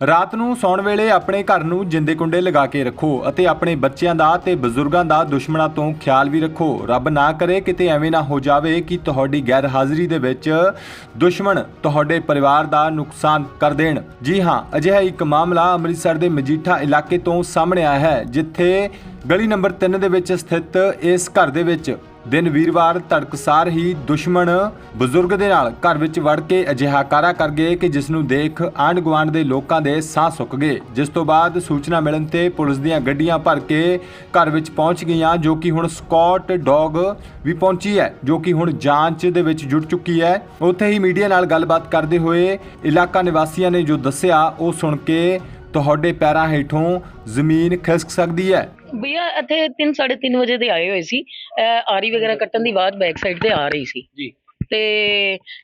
ਰਾਤ ਨੂੰ ਸੌਣ ਵੇਲੇ ਆਪਣੇ ਘਰ ਨੂੰ ਜਿੰਦੇ ਕੁੰਡੇ ਲਗਾ ਕੇ ਰੱਖੋ ਅਤੇ ਆਪਣੇ ਬੱਚਿਆਂ ਦਾ ਤੇ ਬਜ਼ੁਰਗਾਂ ਦਾ ਦੁਸ਼ਮਣਾਂ ਤੋਂ ਖਿਆਲ ਵੀ ਰੱਖੋ। ਰੱਬ ਨਾ ਕਰੇ ਕਿਤੇ ਐਵੇਂ ਨਾ ਹੋ ਜਾਵੇ ਕਿ ਤੁਹਾਡੀ ਗੈਰ ਹਾਜ਼ਰੀ ਦੇ ਵਿੱਚ ਦੁਸ਼ਮਣ ਤੁਹਾਡੇ ਪਰਿਵਾਰ ਦਾ ਨੁਕਸਾਨ ਕਰ ਦੇਣ। ਜੀ ਹਾਂ, ਅਜਿਹਾ ਇੱਕ ਮਾਮਲਾ ਅੰਮ੍ਰਿਤਸਰ ਦੇ ਮਜੀਠਾ ਇਲਾਕੇ ਤੋਂ ਸਾਹਮਣੇ ਆਇਆ ਹੈ, ਜਿੱਥੇ ਗਲੀ ਨੰਬਰ 3 ਦੇ ਵਿੱਚ ਸਥਿਤ ਇਸ ਘਰ ਦੇ ਵਿੱਚ ਦਿਨ ਵੀਰਵਾਰ ਤੜਕਸਾਰ ਹੀ ਦੁਸ਼ਮਣ ਬਜ਼ੁਰਗ ਦੇ ਨਾਲ ਘਰ ਵਿੱਚ ਵੜ ਕੇ ਅਜਿਹਾ ਕਾਰਾ ਕਰ ਗਏ ਕਿ ਜਿਸ ਨੂੰ ਦੇਖ ਆਂਢ ਗੁਆਂਢ ਦੇ ਲੋਕਾਂ ਦੇ ਸਾਹ ਸੁੱਕ ਗਏ। ਜਿਸ ਤੋਂ ਬਾਅਦ ਸੂਚਨਾ ਮਿਲਣ ਤੇ ਪੁਲਿਸ ਦੀਆਂ ਗੱਡੀਆਂ ਭਰ ਕੇ ਘਰ ਵਿੱਚ ਪਹੁੰਚ ਗਈਆਂ, ਜੋ ਕਿ ਹੁਣ ਸਕਾਟ ਡੌਗ ਵੀ ਪਹੁੰਚੀ ਹੈ, ਜੋ ਕਿ ਹੁਣ ਜਾਂਚ ਦੇ ਵਿੱਚ ਜੁੜ ਚੁੱਕੀ ਹੈ। ਉੱਥੇ ਹੀ ਮੀਡੀਆ ਨਾਲ ਗੱਲਬਾਤ ਕਰਦੇ ਹੋਏ ਇਲਾਕਾ ਨਿਵਾਸੀਆਂ ਨੇ ਜੋ ਦੱਸਿਆ, ਉਹ ਸੁਣ ਕੇ ਤੁਹਾਡੇ ਪੈਰਾਂ ਹੇਠੋਂ ਜ਼ਮੀਨ ਖਿਸਕ ਸਕਦੀ ਹੈ। ਭਈਆ ਇੱਥੇ 3 3:30 ਵਜੇ ਦੇ ਆਏ ਹੋਏ ਸੀ। ਇਹ ਆਰੀ ਵਗੈਰਾ ਕੱਟਣ ਦੀ ਆਵਾਜ਼ ਬੈਕ ਸਾਈਡ ਤੇ ਆ ਰਹੀ ਸੀ। ਜੀ। ਤੇ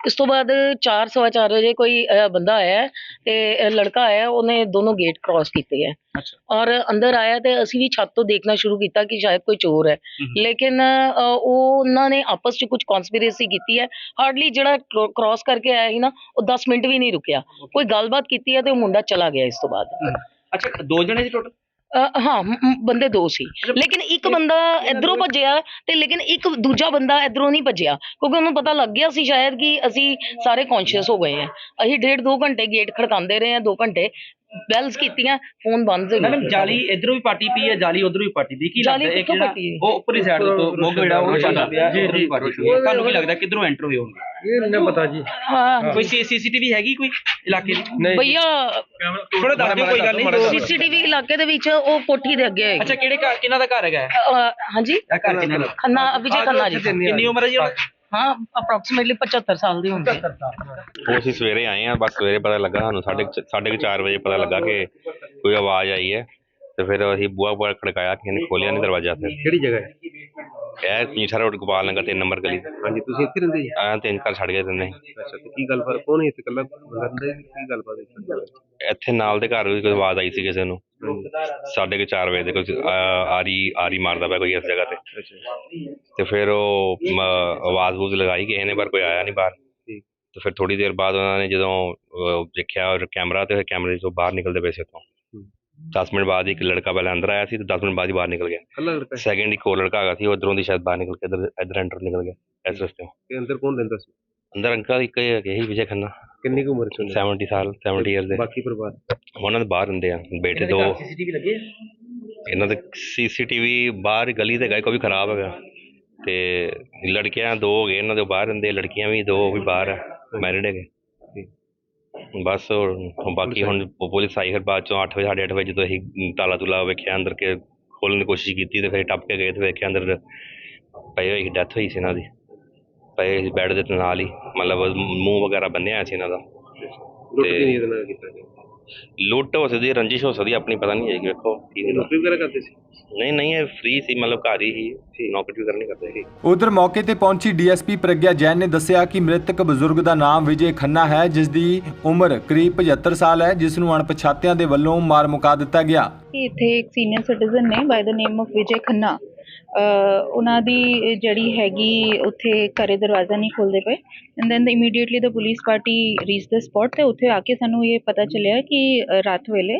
ਇਸ ਤੋਂ ਬਾਅਦ 4:15 ਵਜੇ ਕੋਈ ਬੰਦਾ ਆਇਆ ਤੇ ਲੜਕਾ ਆਇਆ ਉਹਨੇ ਦੋਨੋਂ ਗੇਟ ਕ੍ਰਾਸ ਕੀਤੇ ਹੈ। ਅੱਛਾ। ਔਰ ਅੰਦਰ ਆਇਆ ਤੇ ਅਸੀਂ ਵੀ ਛੱਤ ਤੋਂ ਦੇਖਣਾ ਸ਼ੁਰੂ ਕੀਤਾ ਕਿ ਸ਼ਾਇਦ ਕੋਈ ਚੋਰ ਹੈ। ਲੇਕਿਨ ਉਹ ਉਹਨਾਂ ਨੇ ਆਪਸ 'ਚ ਕੁਝ ਕਨਸਪੀਰੇਸੀ ਕੀਤੀ ਹੈ। ਹਾਰਡਲੀ ਜਿਹੜਾ ਕ੍ਰਾਸ ਕਰਕੇ ਆਇਆ ਸੀ ਨਾ ਉਹ 10 ਮਿੰਟ ਵੀ ਨਹੀਂ ਰੁਕਿਆ। ਕੋਈ ਗੱਲਬਾਤ ਕੀਤੀ ਹੈ ਤੇ ਉਹ ਮੁੰਡਾ ਚਲਾ ਗਿਆ ਇਸ ਤੋਂ ਬਾਅਦ। ਅੱਛਾ ਦੋ ਜਣੇ ਸੀ ਟੋਟਲ ਹਾਂ ਬੰਦੇ ਦੋ ਸੀ। ਲੇਕਿਨ ਇੱਕ ਬੰਦਾ ਇਧਰੋਂ ਭੱਜਿਆ ਤੇ ਲੇਕਿਨ ਇੱਕ ਦੂਜਾ ਬੰਦਾ ਇਧਰੋਂ ਨਹੀਂ ਭੱਜਿਆ ਕਿਉਂਕਿ ਉਹਨੂੰ ਪਤਾ ਲੱਗ ਗਿਆ ਸੀ ਸ਼ਾਇਦ ਕਿ ਅਸੀਂ ਸਾਰੇ ਕੌਨਸ਼ੀਅਸ ਹੋ ਗਏ ਆ ਅਸੀਂ ਡੇਢ ਦੋ ਘੰਟੇ ਗੇਟ ਖੜਕਾਉਂਦੇ ਰਹੇ ਆ ਦੋ ਘੰਟੇ। ਬੈਲਸ ਕੀਤੀਆਂ ਫੋਨ ਬੰਦ ਹੋ ਮੈਡਮ ਗਿਆ ਜਾਲੀ ਇਧਰੋਂ ਵੀ ਪਾਰਟੀ ਪਈ ਹੈ ਜਾਲੀ ਉਧਰੋਂ ਵੀ ਪਾਰਟੀ ਪਈ। ਕੀ ਲੱਗਦਾ ਇੱਕ ਕਿੱਥੋਂ ਜਿਹੜਾ ਪਾਟੀ ਹੈ? ਉਹ ਉੱਪਰਲੀ ਸਾਈਡ ਤੋਂ ਮੋਗ ਜਿਹੜਾ ਉਹ ਚੱਲਦਾ ਪਿਆ ਜੀ, ਉਧਰੋਂ ਜੀ। ਪਾਰਟੀ ਪਈ ਹੈ ਤੁਹਾਨੂੰ ਕੀ ਲੱਗਦਾ ਕਿਧਰੋਂ ਐਂਟਰ ਹੋਏ ਹੋਣਗੇ? ਇਹ ਨਹੀਂ ਨਾ ਪਤਾ ਜੀ। ਹਾਂ। ਕੋਈ ਸੀਸੀਟੀਵੀ ਹੈਗੀ ਕੋਈ ਇਲਾਕੇ ਦੀ? ਨਹੀਂ ਭਈਆ ਥੋੜਾ ਦੱਸ ਦਿਓ ਕੋਈ ਗੱਲ ਨਹੀਂ। ਦੋ- ਸੀਸੀਟੀਵੀ ਇਲਾਕੇ ਦੇ ਵਿੱਚ ਉਹ ਕੋਠੀ ਦੇ ਅੱਗੇ ਅੱਛਾ ਹੈਗੀ ਕਿਹੜੇ ਘਰ ਕਿਹਨਾਂ ਦਾ ਘਰ ਹੈਗਾ? ਇਹ? ਹਾਂਜੀ? ਇਹ ਘਰ ਕਿਹਨਾਂ ਦਾ? ਖੰਨਾ ਵਿਜੇ ਖੰਨਾ ਜੀ। ਕਿੰਨੀ ਉਮਰ ਹੈ ਜੀ ਉਹਨਾਂ ਹਾਂ ਅਪਰੋਕਸੀਮੇਟਲੀ 75 ਸਾਲ ਦੇ ਹੋਣਗੇ ਉਹ ਅਸੀਂ ਸਵੇਰੇ ਆਏ ਆ ਬਸ ਸਵੇਰੇ ਪਤਾ ਲੱਗਾ ਸਾਨੂੰ ਸਾਢੇ ਕੁ ਚ- ਸਾਢੇ ਕੁ ਚਾਰ ਵਜੇ ਪਤਾ ਲੱਗਾ ਕਿ ਕੋਈ ਆਵਾਜ਼ ਆਈ ਹੈ। ਤੇ ਫਿਰ ਅਸੀਂ ਬੂਹਾ ਬੂਹਾ ਖੜਕਾਇਆ ਕਿਸੇ ਨੇ ਖੋਲਿਆ ਨਹੀਂ ਦਰਵਾਜ਼ਾ ਫਿਰ। ਕਿਹੜੀ ਜਗ੍ਹਾ ਹੈ? ਇਹ ਮੀਠਾ ਰੋਡ ਗੋਪਾਲ ਨਗਰ 3 ਨੰਬਰ ਗਲੀ। ਹਾਂਜੀ ਤੁਸੀਂ ਇੱਥੇ ਰਹਿੰਦੇ ਜੀ? ਆ ਤਿੰਨ ਘਰ ਛੱਡ ਗਏ ਤਿੰਨੇ ਅੱਛਾ ਤੇ ਕੀ ਗੱਲਬਾਤ ਕੌਣ ਹੈ ਇੱਥੇ ਕੱਲਾ ਬੰਦਾ? ਕੀ ਗੱਲਬਾਤ ਹੈ ਇੱਥੇ? ਨਾਲ ਦੇ ਘਰ ਵੀ ਕੋਈ ਆਵਾਜ਼ ਆਈ ਸੀ ਕਿਸੇ ਨੂੰ। ਸਾਢੇ ਕੁ ਚਾਰ ਵਜੇ ਦੇ ਕੋਈ ਆਰੀ ਆਰੀ ਮਾਰਦਾ ਪਿਆ ਕੋਈ ਇਸ ਜਗ੍ਹਾ ਤੇ। ਤੇ ਫਿਰ ਉਹ ਆਵਾਜ਼ ਬੂਜ਼ ਲਗਾਈ ਕਿਸੇ ਨੇ ਪਰ ਕੋਈ ਆਇਆ ਨਹੀਂ ਬਾਹਰ। ਤੇ ਫਿਰ ਥੋੜੀ ਦੇਰ ਬਾਅਦ ਉਹਨਾਂ ਨੇ ਜਦੋਂ ਦੇਖਿਆ ਕੈਮਰਾ ਤੇ ਕੈਮਰੇ ਤੋਂ ਬਾਹਰ ਨਿਕਲਦੇ ਪਏ ਸੀ ਉੱਥੋਂ। 10 ਮਿੰਟ ਬਾਅਦ ਇੱਕ ਲੜਕਾ ਪਹਿਲਾਂ ਅੰਦਰ ਆਇਆ ਸੀ ਤੇ 10 ਮਿੰਟ ਬਾਅਦ ਹੀ ਬਾਹਰ ਨਿਕਲ ਗਿਆ। ਕੱਲਾ ਲੜਕਾ ਹੈ ਸੈਕਿੰਡ ਇੱਕ ਹੋਰ ਲੜਕਾ ਹੈਗਾ ਸੀ ਉਹ ਇੱਧਰੋਂ ਦੀ ਸ਼ਾਇਦ ਬਾਹਰ ਨਿਕਲ ਕੇ ਇੱਧਰ ਇੱਧਰ ਐਂਟਰ ਨਿਕਲ ਗਿਆ ਇਸ ਰਸਤੇ ਤੇ। ਅੰਦਰ ਕੌਣ ਰਹਿੰਦਾ ਸੀ? ਅੰਦਰ ਅੰਕਲ ਇੱਕ ਹੀ ਹੈਗੇ ਸੀ ਵਿਜੇ ਖੰਨਾ। ਕਿੰਨੀ ਕੁ ਉਮਰ ਚ ਹੁੰਦਾ 70 ਸਾਲ 70 ਇਅਰਸ ਦੇ। ਬਾਕੀ ਪਰਿਵਾਰ? ਉਹਨਾਂ ਦੇ ਬਾਹਰ ਰਹਿੰਦੇ ਆ ਬੇਟੇ ਦੋ। ਸੀਸੀਟੀਵੀ ਲੱਗੇ ਇਹਨਾਂ ਦੇ ਸੀਸੀਟੀਵੀ ਬਾਹਰ ਗਲੀ ਦੇ ਗਏ ਕੋਈ ਵੀ ਖਰਾਬ ਹੈਗਾ। ਤੇ ਲੜਕੀਆਂ ਦੋ ਹੋ ਗਏ ਇਹਨਾਂ ਦੇ ਬਾਹਰ ਰਹਿੰਦੇ ਲੜਕੀਆਂ ਵੀ ਦੋ ਉਹ ਵੀ ਬਾਹਰ ਆ ਮੈਰਿਡ ਹੈਗੇ। ਬਸ ਹੋਰ ਬਾਕੀ ਹੁਣ ਪੁਲਿਸ ਆਈ ਫਿਰ ਬਾਅਦ ਚੋਂ 8 ਵਜੇ ਸਾਢੇ ਅੱਠ ਵਜੇ ਜਦੋਂ ਅਸੀਂ ਤਾਲਾ ਤੁਲਾ ਵੇਖਿਆ ਅੰਦਰ ਕੇ ਖੋਲ੍ਹਣ ਦੀ ਕੋਸ਼ਿਸ਼ ਕੀਤੀ ਤੇ ਫਿਰ ਟੱਪ ਕੇ ਗਏ ਤੇ ਵੇਖਿਆ ਅੰਦਰ ਪਏ ਹੋਈ ਡੈਥ ਹੋਈ ਸੀ ਇਹਨਾਂ ਦੀ। ਪਏ ਬੈੱਡ ਦੇ ਨਾਲ ਹੀ ਮਤਲਬ ਮੂੰਹ ਵਗੈਰਾ ਬੰਨਿਆ ਸੀ ਇਹਨਾਂ ਦਾ। ਲੁੱਟ ਤੇ- ਦੀ ਨੀਂਦ ਨਾਲ ਕੀਤਾ ਗਿਆ? ਲੁੱਟ ਹੋ ਸਕਦੀ ਹੈ ਰੰਜਿਸ਼ ਹੋ ਸਕਦੀ ਹੈ ਆਪਣੀ ਪਤਾ ਨਹੀਂ ਹੈਗੀ ਵੇਖੋ ਕੀ ਹੁੰਦਾ। ਨੌਕਰੀ ਵਗੈਰਾ ਕਰਦੇ ਸੀ? ਨਹੀਂ ਨਹੀਂ ਇਹ ਫ੍ਰੀ ਸੀ ਮਤਲਬ ਘਰ ਹੀ ਸੀ। ਨੌਕਰੀ ਵਗੈਰਾ ਨਹੀਂ ਕਰਦੇ ਸੀ ਉਧਰ ਮੌਕੇ ਤੇ ਪਹੁੰਚੀ ਡੀਐਸਪੀ ਪ੍ਰਗਿਆ ਜੈਨ ਨੇ ਦੱਸਿਆ ਕਿ ਮ੍ਰਿਤਕ ਬਜ਼ੁਰਗ ਦਾ ਨਾਮ ਵਿਜੇ ਖੰਨਾ ਹੈ ਜਿਸ ਦੀ ਉਮਰ ਕਰੀਬ 75 ਸਾਲ ਹੈ ਜਿਸ ਨੂੰ ਅਣਪਛਾਤਿਆਂ ਦੇ ਵੱਲੋਂ ਮਾਰ ਮੁਕਾ ਦਿੱਤਾ ਗਿਆ। ਇੱਥੇ ਇੱਕ ਸੀਨੀਅਰ ਸਿਟੀਜ਼ਨ ਨੇ by the name of Vijay Khanna ਉਹਨਾਂ ਦੀ ਜਿਹੜੀ ਹੈਗੀ ਉੱਥੇ ਘਰੇ ਦਰਵਾਜ਼ਾ ਨਹੀਂ ਖੋਲਦੇ ਪਏ। And then immediately the police party reach the spot ਤੇ ਉੱਥੇ ਆ ਕੇ ਸਾਨੂੰ ਇਹ ਪਤਾ ਚੱਲਿਆ ਕਿ ਰਾਤ ਵੇਲੇ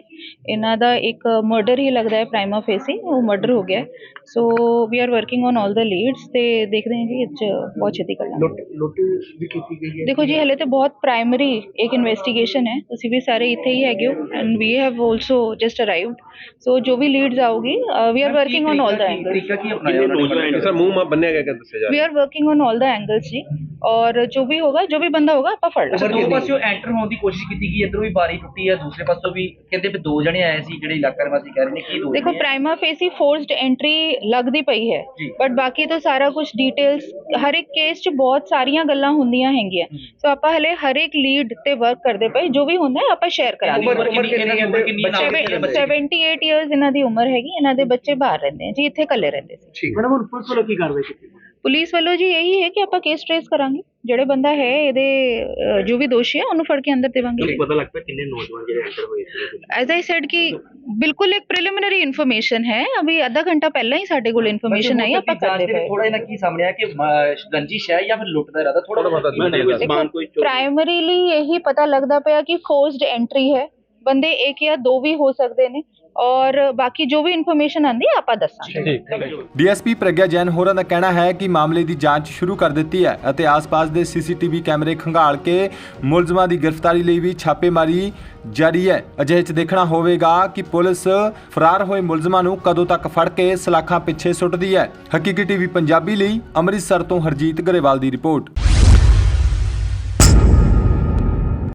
ਇਹਨਾਂ ਦਾ ਇੱਕ ਮਰਡਰ ਹੀ ਲੱਗਦਾ ਹੈ ਪ੍ਰਾਈਮਾ ਫੇਸੀ ਉਹ ਮਰਡਰ ਹੋ ਗਿਆ so we are working on all the leads ਤੇ ਦੇਖਦੇ ਹਾਂ ਜੀ ਇਹ 'ਚ ਬਹੁਤ ਛੇਤੀ ਕਰ ਲਾਂਗੇ। ਲੁੱਟ ਵੀ ਕੀਤੀ ਗਈ ਹੈ। ਦੇਖੋ ਜੀ ਹਲੇ ਤੇ ਬਹੁਤ ਪ੍ਰਾਇਮਰੀ ਇੱਕ ਇਨਵੈਸਟੀਗੇਸ਼ਨ ਹੈ। ਤੁਸੀਂ ਵੀ ਸਾਰੇ ਇੱਥੇ ਹੀ ਹੈਗੇ ਹੋ and we have also just arrived so ਜੋ ਵੀ ਲੀਡਸ ਆਉਗੀ we are working on all the angles ਤਰੀਕਾ ਕੀ ਅਪਣਾਇਆ ਉਹਨਾਂ ਨੇ ਸਰ ਮੂੰਹ ਮਾ ਬੰਨਿਆ ਗਿਆ ਕਿ ਦੱਸਿਆ ਜਾ we are working on all the angles ਜੀ ਔਰ ਜੋ ਵੀ ਹੋਗਾ ਜੋ ਵੀ ਬੰਦਾ ਹੋਗਾ ਆਪਾਂ ਫੜ ਲਾਂਗੇ ਦੋ ਪਾਸਿਓਂ ਐਂਟਰ ਹੋਣ ਦੀ ਕੋਸ਼ਿਸ਼ ਕੀਤੀ ਗਈ ਇਧਰੋਂ ਵੀ ਬਾਰੀ ਟੁੱਟੀ ਹੈ ਦੂਸਰੇ ਪਾਸੋਂ ਵੀ ਕਹਿੰਦੇ ਵੀ ਦੋ ਜਣੇ ਆਏ ਸੀ ਜਿਹੜੇ ਇਲਾਕਾ ਨਿਵਾਸੀ ਕਹਿ ਰਹੇ ਨੇ ਕੀ ਦੋ ਦੇਖੋ ਜਣੇ ਆ? ਪ੍ਰਾਈਮਾ ਫੇਸੀ ਫੋਰਸਡ ਐਂਟਰੀ ਲੱਗਦੀ ਪਈ ਹੈ ਜੀ। ਬਟ ਬਾਕੀ ਤਾਂ ਸਾਰਾ ਕੁਝ ਡਿਟੇਲਸ ਹਰ ਇੱਕ ਕੇਸ 'ਚ ਬਹੁਤ ਸਾਰੀਆਂ ਗੱਲਾਂ ਹੁੰਦੀਆਂ ਹੈਗੀਆਂ ਸੋ ਆਪਾਂ ਹਲੇ ਹਰ ਇੱਕ ਲੀਡ ਤੇ ਵਰਕ ਕਰਦੇ ਪਏ ਜੋ ਵੀ ਹੁੰਦਾ ਹੈ ਆਪਾਂ ਸ਼ੇਅਰ ਕਰਾਂਗੇ ਉਮਰ ਕਿੰਨੀ ਇਹਨਾਂ ਦੀ ਉਮਰ ਕਿੰਨੀ ਨਾਮ ਕਿੰਨੇ ਬੱਚੇ 78 ਇਅਰਸ ਇਹਨਾਂ ਦੀ ਉਮਰ ਹੈਗੀ ਇਹਨਾਂ ਦੇ ਬੱਚੇ ਬਾਹਰ ਰਹਿੰਦੇ ਆ ਜੀ ਇੱਥੇ ਇਕੱਲੇ ਰਹਿੰਦੇ ਸੀ ਮੈਡਮ ਹੁਣ ਪੁਲਿਸ ਵੱਲੋਂ ਕੀ ਕਾਰਵਾਈ ਕੀਤੀ ਪੁਲਿਸ ਵੱਲੋਂ ਜੀ ਇਹੀ ਹੈ ਕਿ ਆਪਾਂ ਕੇਸ ਟ੍ਰੇਸ ਕਰਾਂਗੇ। ਜਿਹੜੇ ਬੰਦਾ ਹੈ ਇਹਦੇ ਜੋ ਵੀ ਦੋਸ਼ੀ ਹੈ ਉਹਨੂੰ ਫੜ ਕੇ ਅੰਦਰ ਦੇਵਾਂਗੇ। ਪਤਾ ਲੱਗਦਾ ਕਿੰਨੇ ਨੌਜਵਾਨ ਜਿਹੜੇ ਐਂਟਰ ਹੋਏ ਸੀ ਐਜ਼ ਆਈ ਸੈਡ ਕਿ ਬਿਲਕੁਲ ਇੱਕ ਪ੍ਰੀਲਿਮਿਨਰੀ ਇਨਫੋਰਮੇਸ਼ਨ ਹੈ। ਅਭੀ ਅੱਧਾ ਘੰਟਾ ਪਹਿਲਾਂ ਹੀ ਸਾਡੇ ਕੋਲ ਇਨਫੋਰਮੇਸ਼ਨ ਆਈ ਆਪਾਂ ਕਰਦੇ ਪਏ। ਥੋੜਾ ਇਹਨਾਂ ਕੀ ਸਾਹਮਣੇ ਆਇਆ ਕਿ ਅਹ, ਰੰਜਿਸ਼ ਹੈ ਜਾਂ ਫਿਰ ਲੁੱਟ ਦਾ ਇਰਾਦਾ ਥੋੜਾ ਬਹੁਤਾ ਕੋਈ ਸਮਾਨ ਕੋਈ ਚੋਰੀ ਪ੍ਰਾਇਮਰੀਲੀ ਇਹੀ ਪਤਾ ਲੱਗਦਾ ਪਿਆ ਕਿ ਫੋਰਸਡ ਐਂਟਰੀ ਹੈ। ਬੰਦੇ ਇੱਕ ਜਾਂ ਦੋ ਵੀ ਹੋ ਸਕਦੇ ਨੇ। ਔਰ ਬਾਕੀ ਜੋ ਵੀ ਇਨਫੋਰਮੇਸ਼ਨ ਆਂਦੀ ਆਪਾਂ ਦੱਸਾਂਗੇ। ਡੀਐਸਪੀ ਪ੍ਰਗਿਆ ਜੈਨ ਹੋਰਾਂ ਦਾ ਕਹਿਣਾ ਹੈ ਕਿ ਮਾਮਲੇ ਦੀ ਜਾਂਚ ਸ਼ੁਰੂ ਕਰ ਦਿੱਤੀ ਹੈ ਅਤੇ ਆਸ-ਪਾਸ ਦੇ ਸੀਸੀਟੀਵੀ ਕੈਮਰੇ ਖੰਗਾਲ ਕੇ ਮੁਲਜ਼ਮਾਂ ਦੀ ਗ੍ਰਿਫਤਾਰੀ ਲਈ ਵੀ ਛਾਪੇਮਾਰੀ ਜਾਰੀ ਹੈ। ਅਜਿਹੇ 'ਚ ਦੇਖਣਾ ਹੋਵੇਗਾ ਕਿ ਪੁਲਿਸ ਫਰਾਰ ਹੋਏ ਮੁਲਜ਼ਮਾਂ ਨੂੰ ਕਦੋਂ ਤੱਕ ਫੜ ਕੇ ਸਲਾਖਾਂ ਪਿੱਛੇ ਸੁੱਟਦੀ ਹੈ। ਹਕੀਕੀ ਟੀਵੀ ਪੰਜਾਬੀ ਲਈ ਅੰਮ੍ਰਿਤਸਰ ਤੋਂ ਹਰਜੀਤ ਗਰੇਵਾਲ ਦੀ ਰਿਪੋਰਟ।